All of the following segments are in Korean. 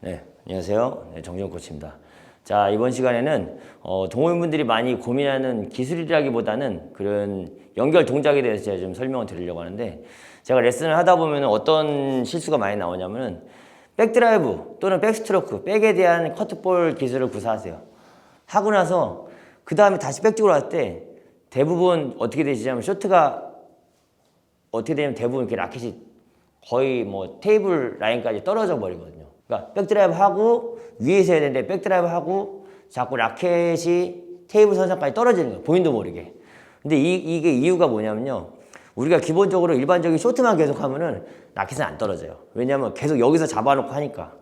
네, 안녕하세요. 네, 정정 코치입니다. 자, 이번 시간에는 어, 동호인분들이 많이 고민하는 기술이라기보다는 그런 연결 동작에 대해서 제가 좀 설명을 드리려고 하는데 제가 레슨을 하다 보면 어떤 실수가 많이 나오냐면은 백드라이브 또는 백스트로크, 백에 대한 커트볼 기술을 구사하세요. 하고 나서 그 다음에 다시 백 쪽으로 왔을 때 대부분 어떻게 되시냐면 쇼트가 어떻게 되냐면 대부분 이렇게 라켓이 거의 뭐 테이블 라인까지 떨어져 버리거든요. 그러니까 백드라이브 하고 위에서 해야 되는데 백드라이브 하고 자꾸 라켓이 테이블 선상까지 떨어지는 거예요. 본인도 모르게. 근데 이, 이게 이유가 뭐냐면요. 우리가 기본적으로 일반적인 쇼트만 계속 하면은 라켓은 안 떨어져요. 왜냐면 계속 여기서 잡아놓고 하니까.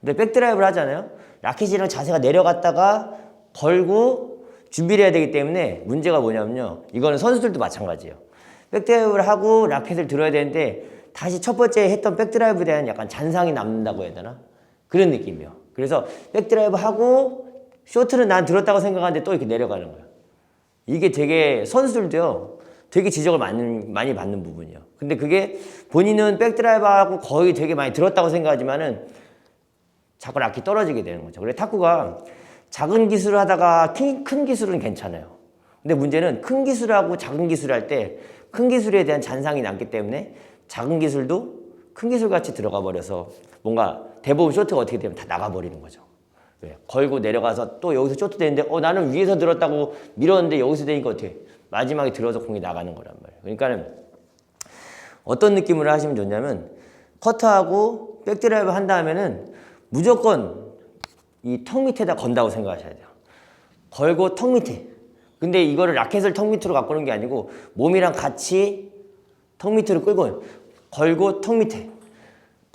근데 백드라이브를 하잖아요. 라켓이랑 자세가 내려갔다가 걸고 준비를 해야 되기 때문에 문제가 뭐냐면요. 이거는 선수들도 마찬가지예요. 백드라이브를 하고 라켓을 들어야 되는데 다시 첫 번째 했던 백드라이브에 대한 약간 잔상이 남는다고 해야 되나? 그런 느낌이요. 그래서 백드라이브 하고 쇼트는 난 들었다고 생각하는데 또 이렇게 내려가는 거예요. 이게 되게 선수들도요. 되게 지적을 많이, 많이 받는 부분이에요. 근데 그게 본인은 백드라이브하고 거의 되게 많이 들었다고 생각하지만은 자꾸 라켓 떨어지게 되는 거죠. 그래 탁구가 작은 기술을 하다가 큰, 큰 기술은 괜찮아요. 근데 문제는 큰 기술하고 작은 기술을 할때 큰 기술에 대한 잔상이 남기 때문에 작은 기술도 큰 기술 같이 들어가 버려서 뭔가 대부분 쇼트가 어떻게 되면 다 나가버리는 거죠. 왜? 걸고 내려가서 또 여기서 쇼트 되는데 어 나는 위에서 들었다고 밀었는데 여기서 되니까 어떻게 마지막에 들어서 공이 나가는 거란 말이에요. 그러니까는 어떤 느낌으로 하시면 좋냐면 커트하고 백드라이브 한 다음에는 무조건 이 턱 밑에다 건다고 생각하셔야 돼요. 걸고 턱 밑에. 근데 이거를 라켓을 턱 밑으로 갖고 오는 게 아니고 몸이랑 같이 턱 밑으로 끌고 걸고 턱 밑에.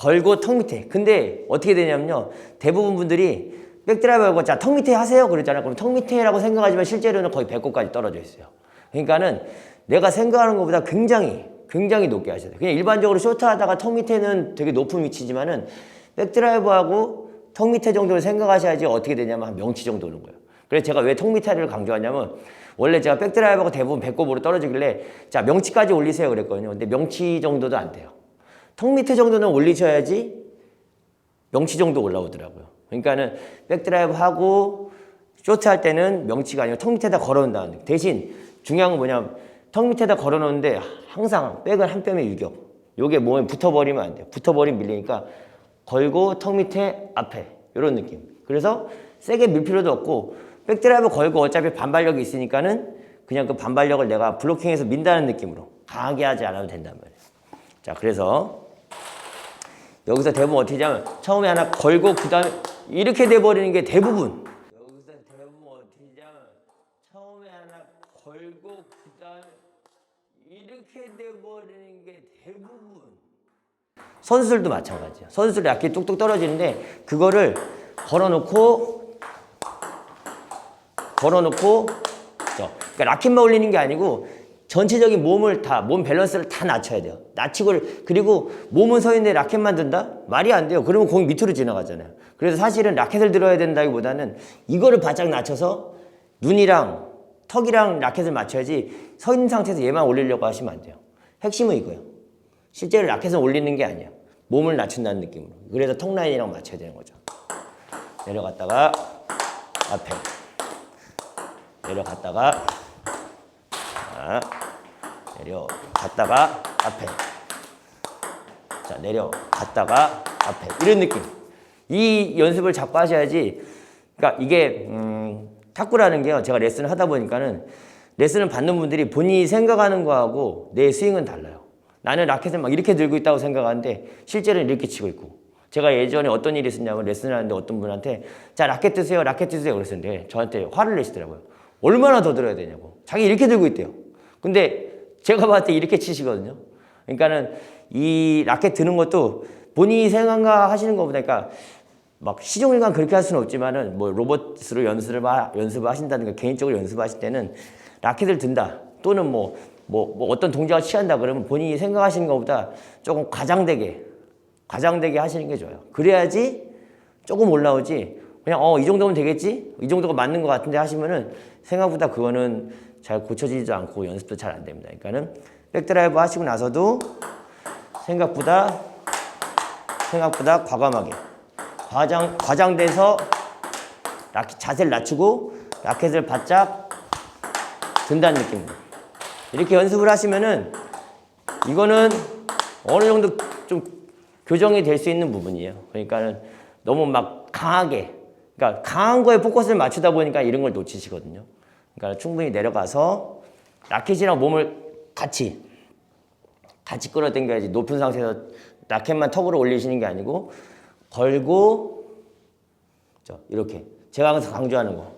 걸고 턱 밑에. 근데 어떻게 되냐면요. 대부분 분들이 백드라이브 하고 자, 턱 밑에 하세요. 그랬잖아요. 그럼 턱 밑에라고 생각하지만 실제로는 거의 배꼽까지 떨어져 있어요. 그러니까는 내가 생각하는 것보다 굉장히 굉장히 높게 하셔야 돼요. 그냥 일반적으로 쇼트 하다가 턱 밑에는 되게 높은 위치지만은 백드라이브하고 턱 밑에 정도를 생각하셔야지 어떻게 되냐면 한 명치 정도 오는 거예요. 그래서 제가 왜 턱 밑에를 강조하냐면 원래 제가 백드라이브하고 대부분 배꼽으로 떨어지길래 자 명치까지 올리세요 그랬거든요. 근데 명치 정도도 안 돼요. 턱 밑에 정도는 올리셔야지 명치 정도 올라오더라고요. 그러니까는 백드라이브 하고 쇼트 할 때는 명치가 아니고 턱 밑에다 걸어놓는다는 거. 대신 중요한 건 뭐냐면 턱 밑에다 걸어놓는데 항상 백은 한 뼘의 유격. 요게 몸에 붙어버리면 안 돼요. 붙어버리면 밀리니까 걸고 턱 밑에 앞에 이런 느낌. 그래서 세게 밀 필요도 없고 백드라이브 걸고 어차피 반발력이 있으니까는 그냥 그 반발력을 내가 블로킹해서 민다는 느낌으로 강하게 하지 않아도 된단 말이에요. 자, 그래서 여기서 대부분 어떻게 하냐면 처음에 하나 걸고 그 다음에 이렇게 돼버리는 게 대부분 여기서 대부분 어떻게 하냐면 처음에 하나 걸고 그 다음에 이렇게 돼버리는 게 대부분 선수들도 마찬가지야 선수들 약간 뚝뚝 떨어지는데 그거를 걸어놓고 걸어놓고? 그러니까 라켓만 올리는 게 아니고 전체적인 몸을 다 몸 밸런스를 다 낮춰야 돼요. 낮추고 그리고 몸은 서 있는데 라켓 만 든다? 말이 안 돼요. 그러면 공이 밑으로 지나가잖아요. 그래서 사실은 라켓을 들어야 된다기 보다는 이거를 바짝 낮춰서 눈이랑 턱이랑 라켓을 맞춰야지 서 있는 상태에서 얘만 올리려고 하시면 안 돼요. 핵심은 이거예요. 실제로 라켓을 올리는 게 아니에요. 몸을 낮춘다는 느낌으로. 그래서 턱 라인이랑 맞춰야 되는 거죠. 내려갔다가 앞에 내려갔다가 자, 내려 갔다가 앞에. 자 내려 갔다가 앞에. 이런 느낌. 이 연습을 자꾸 하셔야지. 그러니까 이게 음, 탁구라는 게요. 제가 레슨을 하다 보니까는 레슨을 받는 분들이 본인이 생각하는 거하고 내 스윙은 달라요. 나는 라켓을 막 이렇게 들고 있다고 생각하는데 실제로는 이렇게 치고 있고. 제가 예전에 어떤 일이 있었냐면 레슨을 하는데 어떤 분한테 자 라켓 드세요 라켓 드세요. 그랬었는데 저한테 화를 내시더라고요. 얼마나 더 들어야 되냐고. 자기 이렇게 들고 있대요. 근데 제가 봤을 때 이렇게 치시거든요 그러니까는 이 라켓 드는 것도 본인이 생각하시는 것보다 그러니까 막 시종일관 그렇게 할 수는 없지만은 뭐 로봇으로 연습을 하, 연습을 하신다는 거 개인적으로 연습하실 때는 라켓을 든다 또는 뭐, 뭐, 뭐 어떤 동작을 취한다 그러면 본인이 생각하시는 것보다 조금 과장되게 과장되게 하시는 게 좋아요. 그래야지 조금 올라오지. 그냥 어 이 정도면 되겠지? 이 정도가 맞는 것 같은데 하시면은 생각보다 그거는 잘 고쳐지지도 않고 연습도 잘 안 됩니다. 그러니까는 백드라이브 하시고 나서도 생각보다 생각보다 과감하게 과장 과장돼서 라켓 자세를 낮추고 라켓을 바짝 든다는 느낌입니다. 이렇게 연습을 하시면은 이거는 어느 정도 좀 교정이 될 수 있는 부분이에요. 그러니까는 너무 막 강하게, 그러니까 강한 거에 포커스를 맞추다 보니까 이런 걸 놓치시거든요. 그러니까 충분히 내려가서 라켓이랑 몸을 같이 같이 끌어당겨야지 높은 상태에서 라켓만 턱으로 올리시는 게 아니고 걸고 저 이렇게 제가 항상 강조하는 거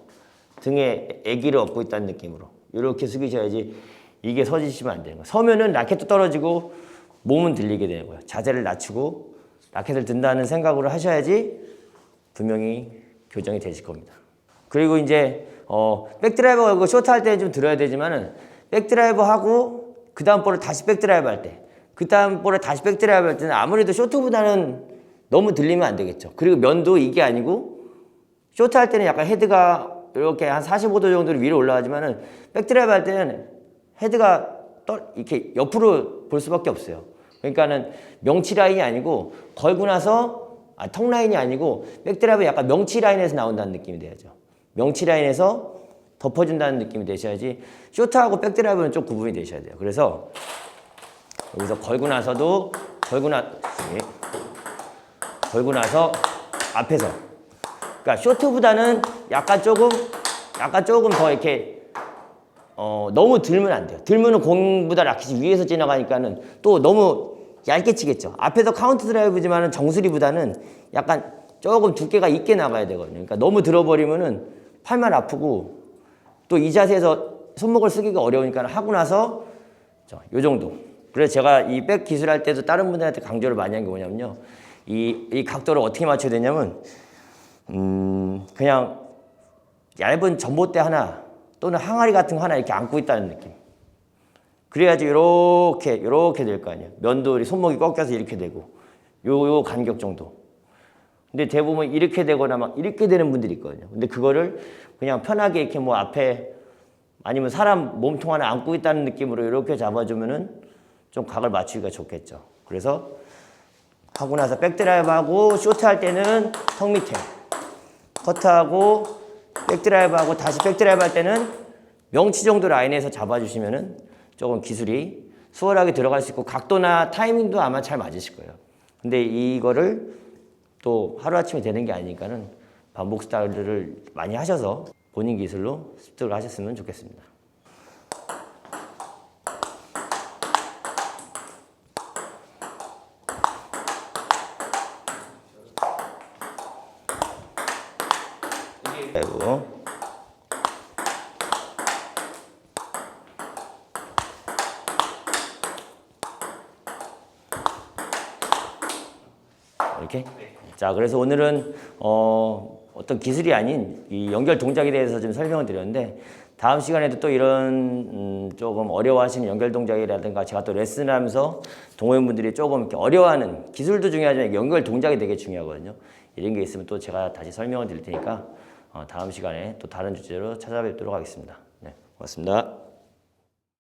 등에 아기를 업고 있다는 느낌으로 이렇게 숙이셔야지 이게 서지시면 안 되는 거예요. 서면은 라켓도 떨어지고 몸은 들리게 되는 거예요. 자세를 낮추고 라켓을 든다는 생각으로 하셔야지 분명히 교정이 되실 겁니다. 그리고 이제 어 백드라이버 하고 쇼트 할 때는 좀 들어야 되지만은 백드라이버 하고 그 다음 볼을 다시 백드라이브 할 때, 그 다음 볼을 다시 백드라이브 할 때는 아무래도 쇼트보다는 너무 들리면 안 되겠죠. 그리고 면도 이게 아니고 쇼트 할 때는 약간 헤드가 이렇게 한 45도 정도로 위로 올라가지만은 백드라이브 할 때는 헤드가 떨 이렇게 옆으로 볼 수밖에 없어요. 그러니까는 명치 라인이 아니고 걸고 나서 아, 턱 라인이 아니고 백드라이브 약간 명치 라인에서 나온다는 느낌이 돼야죠. 명치 라인에서 덮어준다는 느낌이 되셔야지 쇼트하고 백드라이브는 좀 구분이 되셔야 돼요. 그래서 여기서 걸고 나서도 걸고 나 예. 걸고 나서 앞에서 그러니까 쇼트보다는 약간 조금 약간 조금 더 이렇게 어 너무 들면 안 돼요. 들면은 공보다 라켓이 위에서 지나가니까는 또 너무 얇게 치겠죠. 앞에서 카운트 드라이브지만은 정수리보다는 약간 조금 두께가 있게 나가야 되거든요. 그러니까 너무 들어버리면은 팔만 아프고 또 이 자세에서 손목을 쓰기가 어려우니까 하고 나서 저, 요 정도. 그래서 제가 이 백 기술할 때도 다른 분들한테 강조를 많이 한 게 뭐냐면요. 이, 이 각도를 어떻게 맞춰야 되냐면, 음, 그냥 얇은 전봇대 하나 또는 항아리 같은 거 하나 이렇게 안고 있다는 느낌. 그래야지 이렇게 이렇게 될 거 아니에요. 면도 이 손목이 꺾여서 이렇게 되고 요 요 간격 정도. 근데 대부분 이렇게 되거나 막 이렇게 되는 분들이 있거든요. 근데 그거를 그냥 편하게 이렇게 뭐 앞에 아니면 사람 몸통 하나 안고 있다는 느낌으로 이렇게 잡아주면은 좀 각을 맞추기가 좋겠죠. 그래서 하고 나서 백드라이브 하고 쇼트 할 때는 턱 밑에 커트하고 백드라이브 하고 다시 백드라이브 할 때는 명치 정도 라인에서 잡아주시면은 조금 기술이 수월하게 들어갈 수 있고 각도나 타이밍도 아마 잘 맞으실 거예요. 근데 이거를 또 하루아침에 되는 게 아니니까는 반복 스타일을 많이 하셔서 본인 기술로 습득을 하셨으면 좋겠습니다. 그리고 이렇게. 자, 그래서 오늘은 어, 어떤 기술이 아닌 이 연결 동작에 대해서 좀 설명을 드렸는데 다음 시간에도 또 이런 음, 조금 어려워하시는 연결 동작이라든가 제가 또 레슨을 하면서 동호인분들이 조금 이렇게 어려워하는 기술도 중요하지만 연결 동작이 되게 중요하거든요. 이런 게 있으면 또 제가 다시 설명을 드릴 테니까 어, 다음 시간에 또 다른 주제로 찾아뵙도록 하겠습니다. 네, 고맙습니다.